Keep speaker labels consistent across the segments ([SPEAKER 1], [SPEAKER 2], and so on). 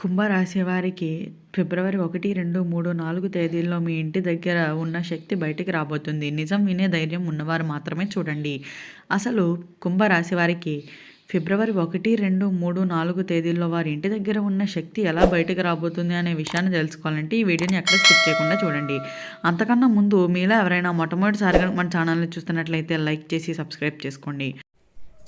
[SPEAKER 1] కుంభరాశి వారికి ఫిబ్రవరి ఒకటి రెండు మూడు నాలుగు తేదీల్లో మీ ఇంటి దగ్గర ఉన్న శక్తి బయటికి రాబోతుంది. నిజం వినే ధైర్యం ఉన్నవారు మాత్రమే చూడండి. అసలు కుంభరాశి వారికి ఫిబ్రవరి ఒకటి రెండు మూడు నాలుగు తేదీల్లో వారి ఇంటి దగ్గర ఉన్న శక్తి ఎలా బయటకు రాబోతుంది అనే విషయాన్ని తెలుసుకోవాలంటే ఈ వీడియోని ఎక్కడ స్కిప్ చేయకుండా చూడండి. అంతకన్నా ముందు మీలో ఎవరైనా మొట్టమొదటిసారిగా మన ఛానల్ని చూస్తున్నట్లయితే లైక్ చేసి సబ్స్క్రైబ్ చేసుకోండి.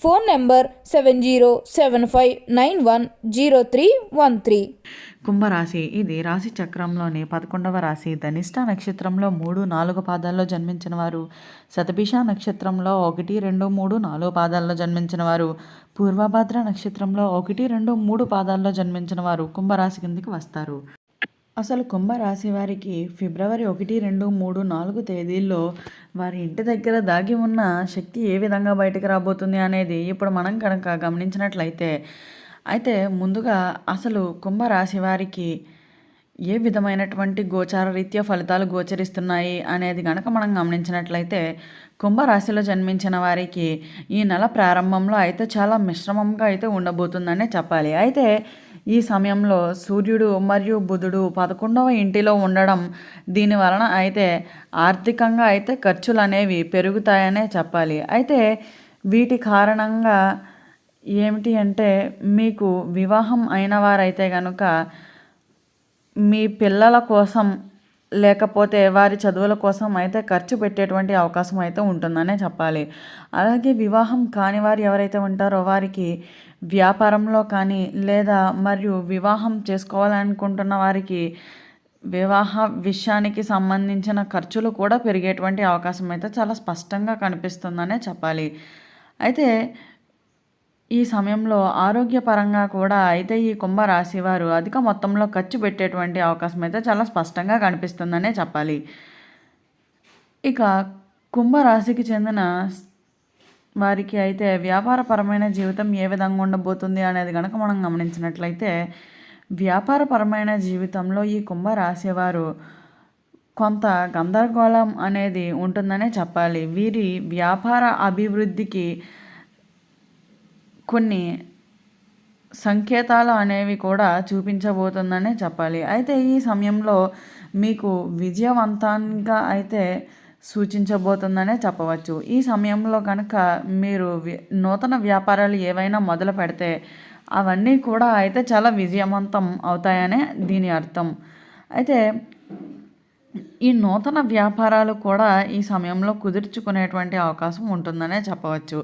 [SPEAKER 2] Phone number seven zero seven five nine one zero three one three.
[SPEAKER 1] కుంభరాశి ఇది రాశి చక్రంలోని పదకొండవ రాశి ధనిష్ట నక్షత్రంలో మూడు నాలుగు పాదాల్లో జన్మించిన వారు. శతభిష నక్షత్రంలో ఒకటి రెండు మూడు నాలుగు పాదాల్లో జన్మించిన వారు. పూర్వభద్ర నక్షత్రంలో ఒకటి రెండు మూడు పాదాల్లో జన్మించిన వారు కుంభరాశి కిందికి వస్తారు. అసలు కుంభరాశి వారికి ఫిబ్రవరి ఒకటి రెండు మూడు నాలుగు తేదీల్లో వారి ఇంటి దగ్గర దాగి ఉన్న శక్తి ఏ విధంగా బయటకు రాబోతుంది అనేది ఇప్పుడు మనం కనుక గమనించినట్లయితే అయితే ముందుగా అసలు కుంభరాశి వారికి ఏ విధమైనటువంటి గోచార రీత్యా ఫలితాలు గోచరిస్తున్నాయి అనేది కనుక మనం గమనించినట్లయితే కుంభరాశిలో జన్మించిన వారికి ఈ నెల ప్రారంభంలో అయితే చాలా మిశ్రమంగా అయితే ఉండబోతుందనే చెప్పాలి. అయితే ఈ సమయంలో సూర్యుడు మరియు బుధుడు పదకొండవ ఇంటిలో ఉండడం దీని వలన అయితే ఆర్థికంగా అయితే ఖర్చులు అనేవి పెరుగుతాయనే చెప్పాలి. అయితే వీటి కారణంగా ఏమిటి అంటే మీకు వివాహం అయిన వారైతే కనుక మీ పిల్లల కోసం లేకపోతే వారి చదువుల కోసం అయితే ఖర్చు పెట్టేటువంటి అవకాశం అయితే ఉంటుందనే చెప్పాలి. అలాగే వివాహం కాని వారు ఎవరైతే ఉంటారో వారికి వ్యాపారంలో కానీ లేదా మరియు వివాహం చేసుకోవాలనుకుంటున్న వారికి వివాహ విషయానికి సంబంధించిన ఖర్చులు కూడా పెరిగేటువంటి అవకాశం అయితే చాలా స్పష్టంగా కనిపిస్తుందనే చెప్పాలి. అయితే ఈ సమయంలో ఆరోగ్యపరంగా కూడా అయితే ఈ కుంభరాశి వారు అధిక మొత్తంలో ఖర్చు పెట్టేటువంటి అవకాశం అయితే చాలా స్పష్టంగా కనిపిస్తుందనే చెప్పాలి. ఇక కుంభరాశికి చెందిన వారికి అయితే వ్యాపారపరమైన జీవితం ఏ విధంగా ఉండబోతుంది అనేది కనుక మనం గమనించినట్లయితే వ్యాపారపరమైన జీవితంలో ఈ కుంభరాశి వారు కొంత గందరగోళం అనేది ఉంటుందనే చెప్పాలి. వీరి వ్యాపార అభివృద్ధికి కొన్ని సంకేతాలు అనేవి కూడా చూపించబోతుందనే చెప్పాలి. అయితే ఈ సమయంలో మీకు విజయవంతంగా అయితే సూచించబోతుందనే చెప్పవచ్చు. ఈ సమయంలో కనుక మీరు నూతన వ్యాపారాలు ఏవైనా మొదలు పెడితే అవన్నీ కూడా అయితే చాలా విజయవంతం అవుతాయనే దీని అర్థం. అయితే ఈ నూతన వ్యాపారాలు కూడా ఈ సమయంలో కుదుర్చుకునేటువంటి అవకాశం ఉంటుందనే చెప్పవచ్చు.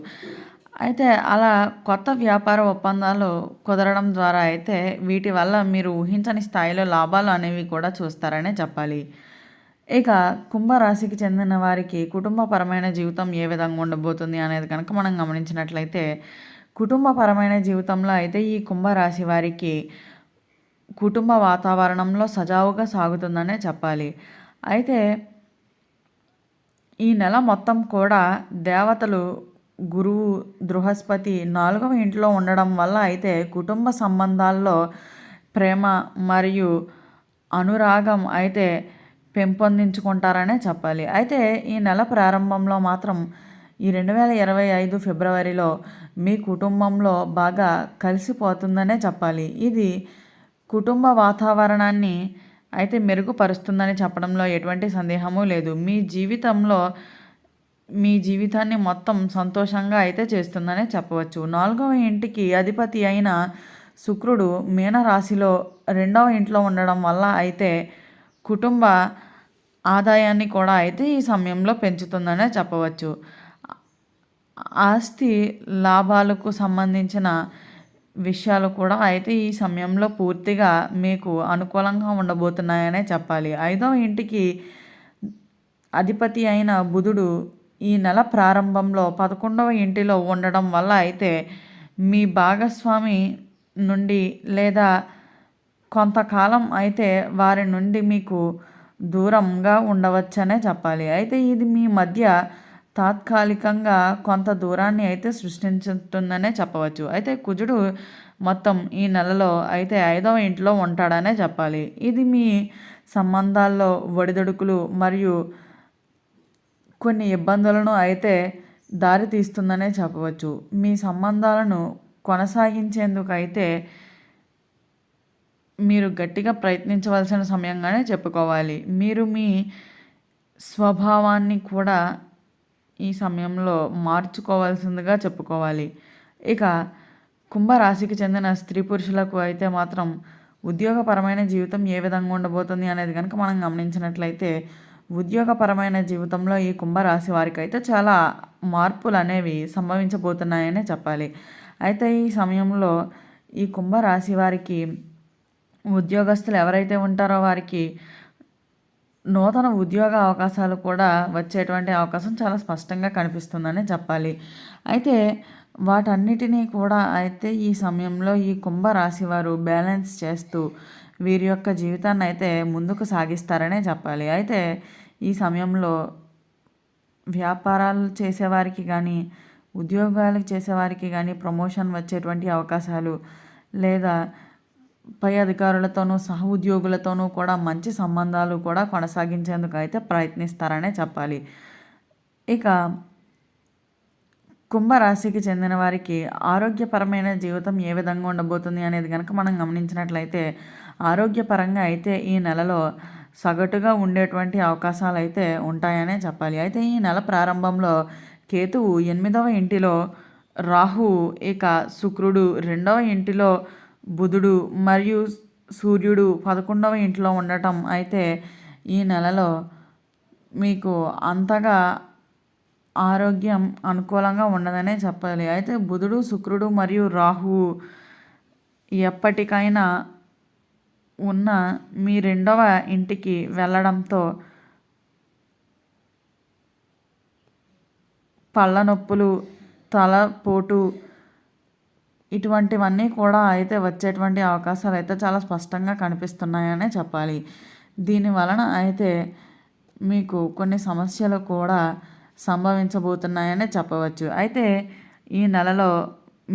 [SPEAKER 1] అయితే అలా కొత్త వ్యాపార ఒప్పందాలు కుదరడం ద్వారా అయితే వీటి వల్ల మీరు ఊహించని స్థాయిలో లాభాలు అనేవి కూడా చూస్తారనే చెప్పాలి. ఇక కుంభరాశికి చెందిన వారికి కుటుంబపరమైన జీవితం ఏ విధంగా ఉండబోతుంది అనేది కనుక మనం గమనించినట్లయితే కుటుంబపరమైన జీవితంలో అయితే ఈ కుంభరాశి వారికి కుటుంబ వాతావరణంలో సజావుగా సాగుతుందనే చెప్పాలి. అయితే ఈ నెల మొత్తం కూడా దేవతలు గురువు బృహస్పతి నాలుగవ ఇంట్లో ఉండడం వల్ల అయితే కుటుంబ సంబంధాల్లో ప్రేమ మరియు అనురాగం అయితే పెంపొందించుకుంటారనే చెప్పాలి. అయితే ఈ నెల ప్రారంభంలో మాత్రం ఈ రెండు వేల ఇరవై ఐదు ఫిబ్రవరిలో మీ కుటుంబంలో బాగా కలిసిపోతుందనే చెప్పాలి. ఇది కుటుంబ వాతావరణాన్ని అయితే మెరుగుపరుస్తుందని చెప్పడంలో ఎటువంటి సందేహము లేదు. మీ జీవితంలో మీ జీవితాన్ని మొత్తం సంతోషంగా అయితే చేస్తుందనే చెప్పవచ్చు. నాలుగవ ఇంటికి అధిపతి అయిన శుక్రుడు మీనరాశిలో రెండవ ఇంట్లో ఉండడం వల్ల అయితే కుటుంబ ఆదాయాన్ని కూడా అయితే ఈ సమయంలో పెంచుతుందనే చెప్పవచ్చు. ఆస్తి లాభాలకు సంబంధించిన విషయాలు కూడా అయితే ఈ సమయంలో పూర్తిగా మీకు అనుకూలంగా ఉండబోతున్నాయనే చెప్పాలి. ఐదవ ఇంటికి అధిపతి అయిన బుధుడు ఈ నెల ప్రారంభంలో పదకొండవ ఇంటిలో ఉండడం వల్ల అయితే మీ భాగస్వామి నుండి లేదా కొంతకాలం అయితే వారి నుండి మీకు దూరంగా ఉండవచ్చనే చెప్పాలి. అయితే ఇది మీ మధ్య తాత్కాలికంగా కొంత దూరాన్ని అయితే సృష్టించుతుందనే చెప్పవచ్చు. అయితే కుజుడు మొత్తం ఈ నెలలో అయితే ఐదవ ఇంట్లో ఉంటాడనే చెప్పాలి. ఇది మీ సంబంధాల్లో ఒడిదొడుకులు మరియు కొన్ని ఇబ్బందులను అయితే దారి తీస్తుందనే చెప్పవచ్చు. మీ సంబంధాలను కొనసాగించేందుకు అయితే మీరు గట్టిగా ప్రయత్నించవలసిన సమయంగానే చెప్పుకోవాలి. మీరు మీ స్వభావాన్ని కూడా ఈ సమయంలో మార్చుకోవాల్సిందిగా చెప్పుకోవాలి. ఇక కుంభరాశికి చెందిన స్త్రీ పురుషులకు అయితే మాత్రం ఉద్యోగపరమైన జీవితం ఏ విధంగా ఉండబోతుంది అనేది కనుక మనం గమనించినట్లయితే ఉద్యోగపరమైన జీవితంలో ఈ కుంభరాశి వారికి అయితే చాలా మార్పులు అనేవి సంభవించబోతున్నాయనే చెప్పాలి. అయితే ఈ సమయంలో ఈ కుంభరాశి వారికి ఉద్యోగస్తులు ఎవరైతే ఉంటారో వారికి నూతన ఉద్యోగ అవకాశాలు కూడా వచ్చేటువంటి అవకాశం చాలా స్పష్టంగా కనిపిస్తుందని చెప్పాలి. అయితే వాటన్నిటినీ కూడా అయితే ఈ సమయంలో ఈ కుంభరాశి వారు బ్యాలెన్స్ చేస్తూ వీరి యొక్క జీవితాన్ని అయితే ముందుకు సాగిస్తారనే చెప్పాలి. అయితే ఈ సమయంలో వ్యాపారాలు చేసేవారికి కానీ ఉద్యోగాలు చేసేవారికి కానీ ప్రమోషన్ వచ్చేటువంటి అవకాశాలు లేదా పై అధికారులతోనూ సహ ఉద్యోగులతోనూ కూడా మంచి సంబంధాలు కూడా కొనసాగించేందుకు అయితే ప్రయత్నిస్తారనే చెప్పాలి. ఇక కుంభరాశికి చెందిన వారికి ఆరోగ్యపరమైన జీవితం ఏ విధంగా ఉండబోతుంది అనేది కనుక మనం గమనించినట్లయితే ఆరోగ్యపరంగా అయితే ఈ నెలలో సగటుగా ఉండేటువంటి అవకాశాలు అయితే ఉంటాయనే చెప్పాలి. అయితే ఈ నెల ప్రారంభంలో కేతువు ఎనిమిదవ ఇంటిలో రాహు ఇక శుక్రుడు రెండవ ఇంటిలో బుధుడు మరియు సూర్యుడు పదకొండవ ఇంట్లో ఉండటం అయితే ఈ నెలలో మీకు అంతగా ఆరోగ్యం అనుకూలంగా ఉండదనే చెప్పాలి. అయితే బుధుడు శుక్రుడు మరియు రాహువు ఎప్పటికైనా ఉన్న మీ రెండవ ఇంటికి వెళ్ళడంతో పళ్ళ నొప్పులు తలపోటు ఇటువంటివన్నీ కూడా అయితే వచ్చేటువంటి అవకాశాలు అయితే చాలా స్పష్టంగా కనిపిస్తున్నాయనే చెప్పాలి. దీని వలన అయితే మీకు కొన్ని సమస్యలు కూడా సంభవించబోతున్నాయనే చెప్పవచ్చు. అయితే ఈ నెలలో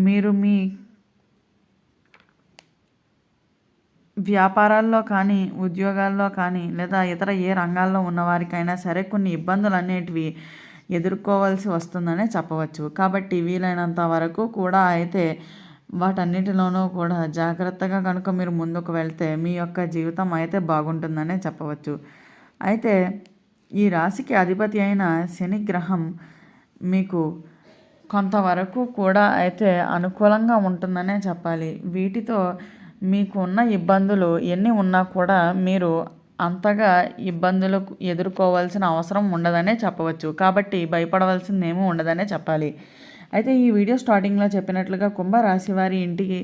[SPEAKER 1] మీరు మీ వ్యాపారాల్లో కానీ ఉద్యోగాల్లో కానీ లేదా ఇతర ఏ రంగాల్లో ఉన్నవారికైనా సరే కొన్ని ఇబ్బందులు అనేటివి ఎదుర్కోవాల్సి వస్తుందనే చెప్పవచ్చు. కాబట్టి వీలైనంత వరకు కూడా అయితే వాటన్నిటిలోనూ కూడా జాగ్రత్తగా కనుక మీరు ముందుకు వెళ్తే మీ యొక్క జీవితం అయితే బాగుంటుందనే చెప్పవచ్చు. అయితే ఈ రాశికి అధిపతి అయిన శని గ్రహం మీకు కొంతవరకు కూడా అయితే అనుకూలంగా ఉంటుందనే చెప్పాలి. వీటితో మీకు ఉన్న ఇబ్బందులు ఎన్ని ఉన్నా కూడా మీరు అంతగా ఇబ్బందులు ఎదుర్కోవాల్సిన అవసరం ఉండదనే చెప్పవచ్చు. కాబట్టి భయపడవలసింది ఏమీ ఉండదనే చెప్పాలి. అయితే ఈ వీడియో స్టార్టింగ్లో చెప్పినట్లుగా కుంభరాశి వారి ఇంటికి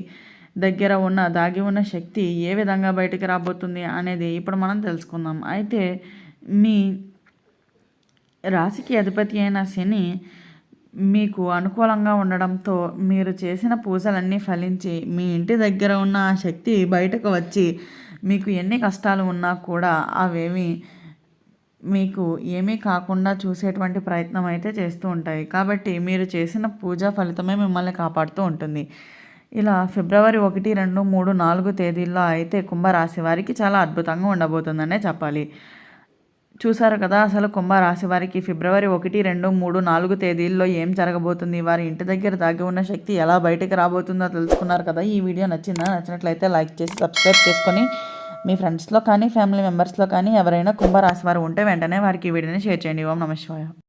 [SPEAKER 1] దగ్గర ఉన్న దాగి ఉన్న శక్తి ఏ విధంగా బయటికి రాబోతుంది అనేది ఇప్పుడు మనం తెలుసుకుందాం. అయితే మీ రాశికి అధిపతి అయిన శని మీకు అనుకూలంగా ఉండడంతో మీరు చేసిన పూజలన్నీ ఫలించి మీ ఇంటి దగ్గర ఉన్న ఆ శక్తి బయటకు వచ్చి మీకు ఎన్ని కష్టాలు ఉన్నా కూడా అవేమి మీకు ఏమీ కాకుండా చూసేటువంటి ప్రయత్నం అయితే చేస్తూ ఉంటాయి. కాబట్టి మీరు చేసిన పూజ ఫలితమే మిమ్మల్ని కాపాడుతూ ఉంటుంది. ఇలా ఫిబ్రవరి ఒకటి రెండు మూడు నాలుగు తేదీల్లో అయితే కుంభరాశి వారికి చాలా అద్భుతంగా ఉండబోతుందనే చెప్పాలి. చూశారు కదా అసలు కుంభరాశి వారికి ఫిబ్రవరి ఒకటి రెండు మూడు నాలుగు తేదీల్లో ఏం జరగబోతుంది? వారి ఇంటి దగ్గర దాగి ఉన్న శక్తి ఎలా బయటకు రాబోతుందో తెలుసుకున్నారు కదా. ఈ వీడియో నచ్చిందా? నచ్చినట్లయితే లైక్ చేసి సబ్స్క్రైబ్ చేసుకొని మీ ఫ్రెండ్స్లో కానీ ఫ్యామిలీ మెంబర్స్లో కానీ ఎవరైనా కుంభరాశి వారు ఉంటే వెంటనే వారికి ఈ వీడియోని షేర్ చేయండి. ఓం నమ శివాయ.